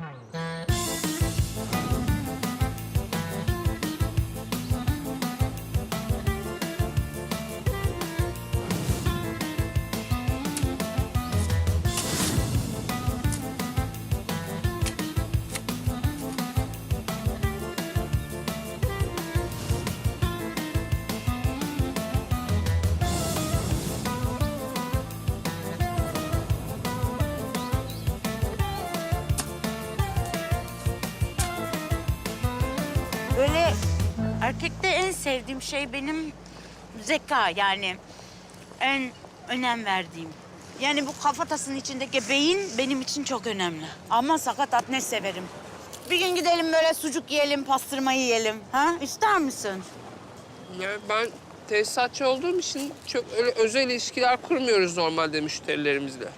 Hàng Böyle erkekte en sevdiğim şey benim zeka yani en önem verdiğim. Yani bu kafatasının içindeki beyin benim için çok önemli. Ama sakatat ne severim. Bir gün gidelim böyle sucuk yiyelim, pastırma yiyelim. Ha? İster misin? Yani ben tesisatçı olduğum için çok öyle özel ilişkiler kurmuyoruz normalde müşterilerimizle.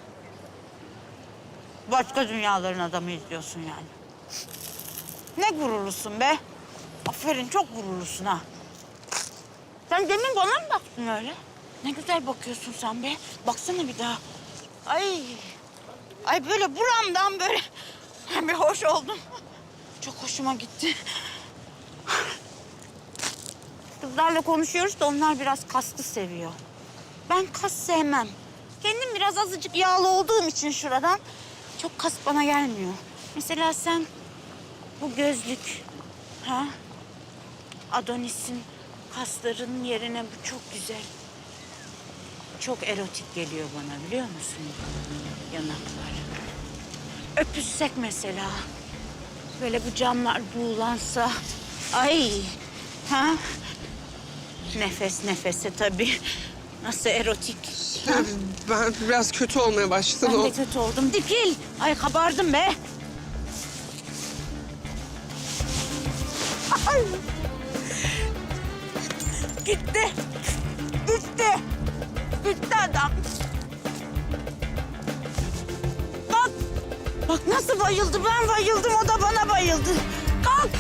Başka dünyaların adamı izliyorsun yani. Ne gururlusun be. Aferin çok gururlusun ha. Sen demin bana mı baktın öyle? Ne güzel bakıyorsun sen be. Baksana bir daha. Ay. Ay böyle buramdan böyle bir hoş oldum. Çok hoşuma gitti. Kızlarla konuşuyoruz da onlar biraz kaslı seviyor. Ben kas sevmem. Kendim biraz azıcık yağlı olduğum için şuradan çok kas bana gelmiyor. Mesela sen bu gözlük, ha? Adonis'in kaslarının yerine bu çok güzel. Çok erotik geliyor bana biliyor musun? Yanaklar. Öpüşsek mesela. Böyle bu camlar buğulansa. Ay. Ha? Nefes nefese tabii. Nasıl erotik. Ha? Ben biraz kötü olmaya başladım. Ben o- de kötü oldum. Dikil. Ay kabardım be. Ay. Gitti. Gitti. Gitti adam. Bak. Bak nasıl bayıldı. Ben bayıldım. O da bana bayıldı. Kalk.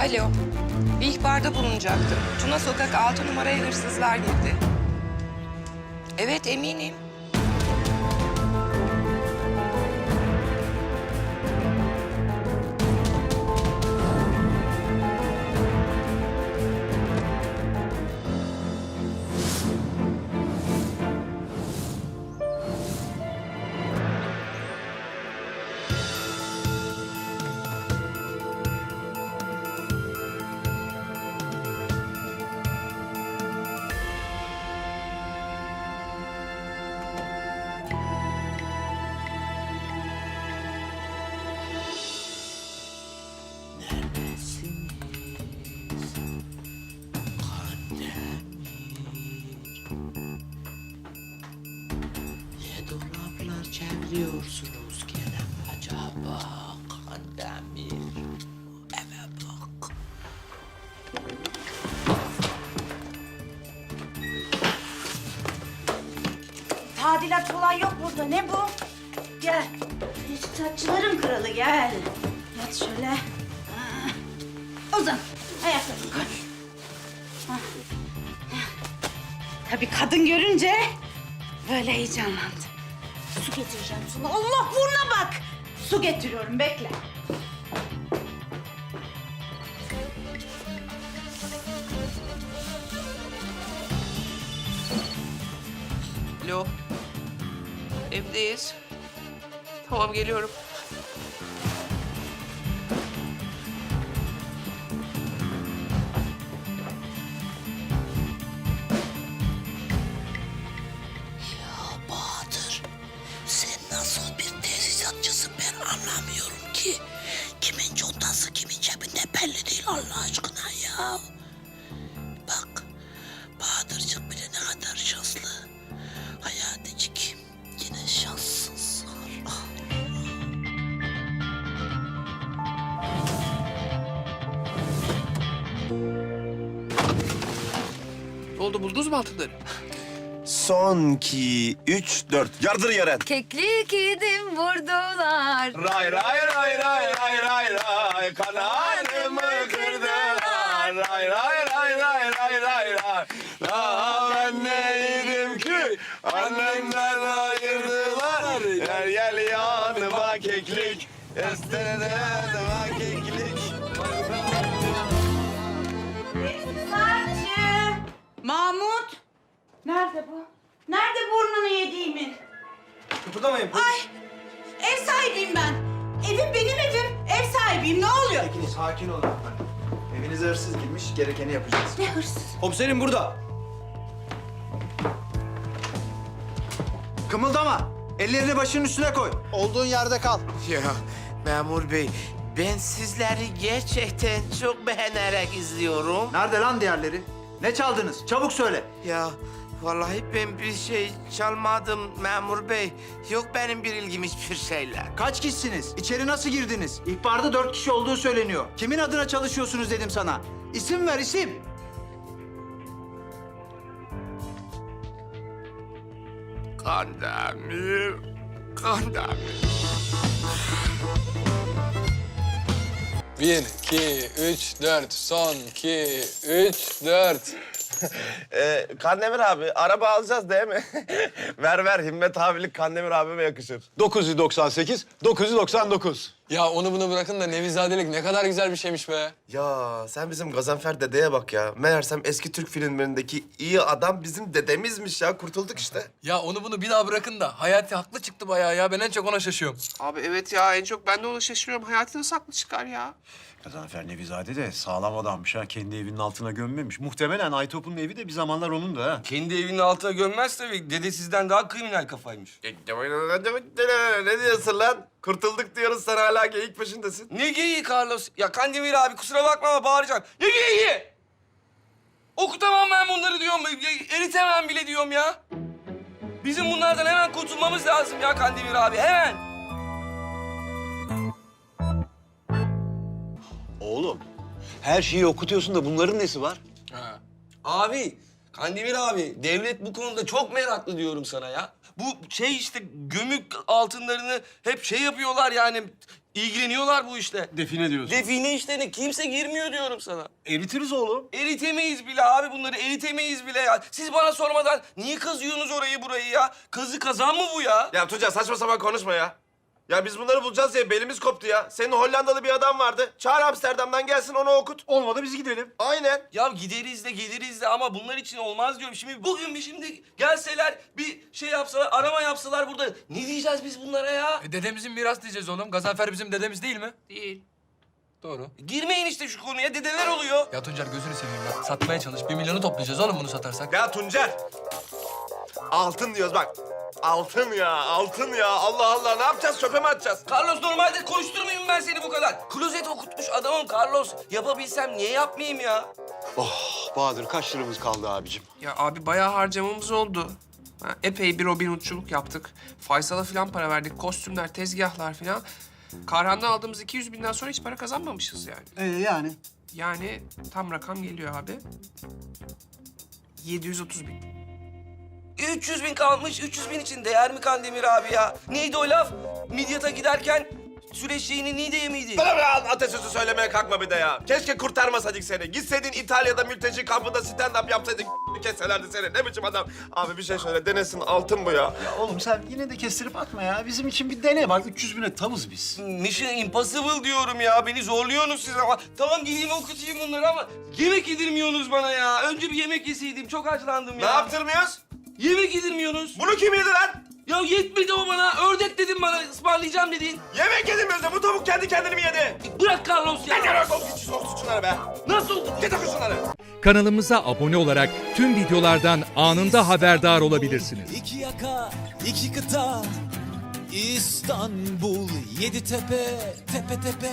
Alo, bir bulunacaktım. Tuna Sokak 6 numaraya hırsızlar girdi. Evet, eminim. Tadilat falan yok burada. Ne bu? Gel. Saçların kralı gel. Yat şöyle. Ha. Uzan. Ayaklarını koy. Tabii kadın görünce böyle heyecanlandı. Su getireceğim sana. Allah burnuna bak. Su getiriyorum bekle. Evdeyiz. Tamam geliyorum. Ya Bahadır, sen nasıl bir tesisatçısın ben anlamıyorum ki. Kimin contası kimin cebinde belli değil Allah aşkına ya. Ne oldu buldunuz mu altınları? Son iki, üç, dört. Yardır yere. Keklik yedim vurdun kırdılar. Ray ray ray ray ray ray ray kanalımı kırdılar. Ray ray ray ray ray ray ray. Daha ben neydim ki annemden ayırdılar. Gel gel yanıma keklik. Estere yanıma keklik. Mahmut. Nerede bu? Nerede burnunu yediğimin? Kıpırdamayın. Ay ev sahibiyim ben. Evim benim evim. Ev sahibiyim. Ne oluyor? Sakin, sakin olun efendim. Evinize hırsız girmiş, gerekeni yapacağız. Ne hırsız? Komiserim burada. Kımıldama. Ellerini başının üstüne koy. Olduğun yerde kal. Ya memur bey ben sizleri gerçekten çok beğenerek izliyorum. Nerede lan diğerleri? Ne çaldınız? Çabuk söyle. Ya vallahi ben bir şey çalmadım memur bey. Yok benim bir ilgim hiçbir şeyle. Kaç kişisiniz? İçeri nasıl girdiniz? İhbarda dört kişi olduğu söyleniyor. Kimin adına çalışıyorsunuz dedim sana. İsim ver isim. Kandemir, Kandemir. Bir, iki, üç, dört. Son, iki, üç, dört. Ee, Kandemir abi araba alacağız değil mi? ver ver Himmet abilik Kandemir abime yakışır. 998, 999. Ya onu bunu bırakın da Nevizadelik ne kadar güzel bir şeymiş be. Ya sen bizim Gazanfer dedeye bak ya. Meğersem eski Türk filmlerindeki iyi adam bizim dedemizmiş ya. Kurtulduk işte. Ya onu bunu bir daha bırakın da Hayati haklı çıktı bayağı ya. Ben en çok ona şaşıyorum. Abi evet ya en çok ben de ona şaşırıyorum. Hayatı nasıl haklı çıkar ya? Gazanfer Nevizade de sağlam adammış ha. Kendi evinin altına gömmemiş. Muhtemelen Aytop'un evi de bir zamanlar onun da ha. Kendi evinin altına gömmez tabii. Dede sizden daha kriminal kafaymış. Ne diyorsun lan? Kurtulduk diyoruz sen hala geyik peşindesin. Ne geyiği Carlos? Ya Kandemir abi kusura bakma ama bağıracağım. Ne geyiği? Okutamam ben bunları diyorum. Ya, Eritemem bile diyorum ya. Bizim bunlardan hemen kurtulmamız lazım ya Kandemir abi hemen. Oğlum, her şeyi okutuyorsun da bunların nesi var? Ha. Abi, Kandemir abi, devlet bu konuda çok meraklı diyorum sana ya. Bu şey işte gömük altınlarını hep şey yapıyorlar yani ilgileniyorlar bu işte. Define diyorsun. Define işlerine kimse girmiyor diyorum sana. Eritiriz oğlum. Eritemeyiz bile abi bunları eritemeyiz bile ya. Siz bana sormadan niye kazıyorsunuz orayı burayı ya? Kazı kazan mı bu ya? Ya Tuncay saçma sapan konuşma ya. Ya biz bunları bulacağız diye belimiz koptu ya. Senin Hollandalı bir adam vardı. Çağır Amsterdam'dan gelsin onu okut. Olmadı biz gidelim. Aynen. Ya gideriz de geliriz de ama bunlar için olmaz diyorum. Şimdi bugün bir şimdi gelseler bir şey yapsalar, arama yapsalar burada. Ne diyeceğiz biz bunlara ya? E, dedemizin miras diyeceğiz oğlum. Gazanfer bizim dedemiz değil mi? Değil. Doğru. Girmeyin işte şu konuya dedeler oluyor. Ya Tuncer gözünü seveyim bak. Satmaya çalış. Bir milyonu toplayacağız oğlum bunu satarsak. Ya Tuncer. Altın diyoruz bak. Altın ya, altın ya. Allah Allah ne yapacağız? Çöpe mi atacağız? Carlos normalde konuşturmayayım ben seni bu kadar. Klozet okutmuş adamım Carlos. Yapabilsem niye yapmayayım ya? Oh, Bahadır kaç liramız kaldı abicim? Ya abi bayağı harcamamız oldu. Ha, epey bir Robin Hood'culuk yaptık. Faysal'a falan para verdik. Kostümler, tezgahlar falan. Karhan'dan aldığımız 200 binden sonra hiç para kazanmamışız yani. Ee, yani? Yani tam rakam geliyor abi. 730 bin. 300 bin kalmış. 300 bin için değer mi Kandemir abi ya? Neydi o laf? Midyat'a giderken süreçliğini Niğde'ye miydi? Bana bir atasözü söylemeye kalkma bir de ya. Keşke kurtarmasaydık seni. Gitseydin İtalya'da mülteci kampında stand-up yapsaydın kesselerdi seni. Ne biçim adam? Abi bir şey söyle denesin altın bu ya. Ya oğlum sen yine de kestirip atma ya. Bizim için bir dene bak 300 bine tavız biz. Mission Impossible diyorum ya. Beni zorluyorsunuz siz ama. Tamam gideyim okutayım bunları ama yemek yedirmiyorsunuz bana ya. Önce bir yemek yeseydim. Çok açlandım Ne ya. yaptırmıyoruz? Yemek yedirmiyorsunuz. Bunu kim yedi lan? Ya yetmedi o bana. Ördek dedim bana ısmarlayacağım dedin. Yemek yedin mi? Bu tavuk kendi kendini mi yedi? Bırak Carlos ya. Gel gel sok sok şunları be. Nasıl? Git okut şunları. Kanalımıza abone olarak tüm videolardan anında haberdar olabilirsiniz. İki yaka, iki kıta, İstanbul, yedi tepe, tepe tepe.